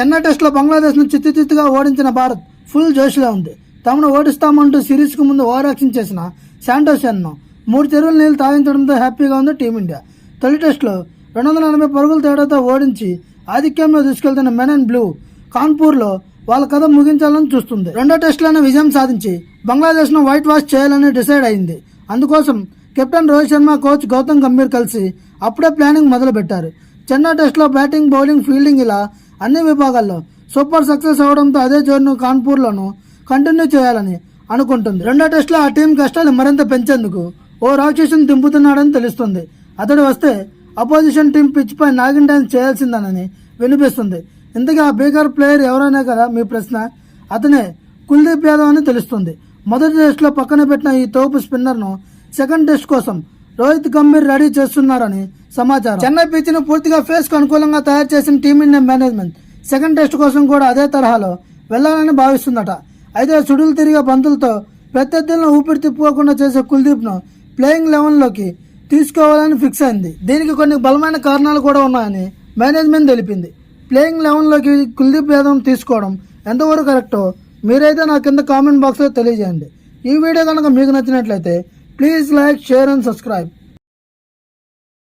చెన్నై టెస్ట్లో బంగ్లాదేశ్ను చిత్తు చిత్తుగా ఓడించిన భారత్ ఫుల్ జోష్లో ఉంది. తమను ఓడిస్తామంటూ సిరీస్కు ముందు ఓవరాక్షన్ చేసిన శాంటోసెన్ను మూడు చెరువుల నీళ్ళు తాగించడంతో హ్యాపీగా ఉంది టీమిండియా. తొలి టెస్ట్లో రెండు వందల ఎనభై పరుగుల తేడాతో ఓడించి ఆధిక్యంలో తీసుకెళ్తున్న మెన్ అండ్ బ్లూ కాన్పూర్లో వాళ్ళ కథ ముగించాలని చూస్తుంది. రెండో టెస్టులోనే విజయం సాధించి బంగ్లాదేశ్ను వైట్ వాష్ చేయాలని డిసైడ్ అయింది. అందుకోసం కెప్టెన్ రోహిత్ శర్మ కోచ్ గౌతమ్ గంభీర్ కలిసి అప్పుడే ప్లానింగ్ మొదలుపెట్టారు. చెన్నై టెస్ట్లో బ్యాటింగ్ బౌలింగ్ ఫీల్డింగ్ ఇలా అన్ని విభాగాల్లో సూపర్ సక్సెస్ అవడంతో అదే జోరును కాన్పూర్లను కంటిన్యూ చేయాలని అనుకుంటుంది. రెండో టెస్ట్లో ఆ టీం కష్టాలు మరింత పెంచేందుకు ఓ రాక్షసుని దింపుతున్నాడని తెలుస్తుంది. అతడు వస్తే అపోజిషన్ టీం పిచ్ పై నాగిన్ డ్యాన్స్ చేయాల్సిందనని వినిపిస్తుంది. ఇంతగా ఆ బీకర్ ప్లేయర్ ఎవరైనా కదా మీ ప్రశ్న? అతనే కుల్దీప్ యాదవ్ అని తెలుస్తుంది. మొదటి టెస్ట్లో పక్కన పెట్టిన ఈ తోపు స్పిన్నర్ను సెకండ్ టెస్ట్ కోసం రోహిత్ గంభీర్ రెడీ చేస్తున్నారని సమాచారం. చెన్నై పిచ్ను పూర్తిగా ఫేస్కు అనుకూలంగా తయారు చేసిన టీమిండియా మేనేజ్మెంట్ సెకండ్ టెస్ట్ కోసం కూడా అదే తరహాలో వెళ్ళాలని భావిస్తుందట. అయితే సుడులు తిరిగే బంతులతో ప్రత్యర్థులను ఊపిరి తిప్పుకోకుండా చేసే కుల్దీప్ను ప్లేయింగ్ లెవెన్లోకి తీసుకోవాలని ఫిక్స్ అయింది. దీనికి కొన్ని బలమైన కారణాలు కూడా ఉన్నాయని మేనేజ్మెంట్ తెలిపింది. ప్లేయింగ్ లెవెన్లోకి కుల్దీప్ యాదవ్ తీసుకోవడం ఎంతవరకు కరెక్టో మీరైతే నా కింద కామెంట్ బాక్స్లో తెలియజేయండి. ఈ వీడియో కనుక మీకు నచ్చినట్లయితే please like share and subscribe.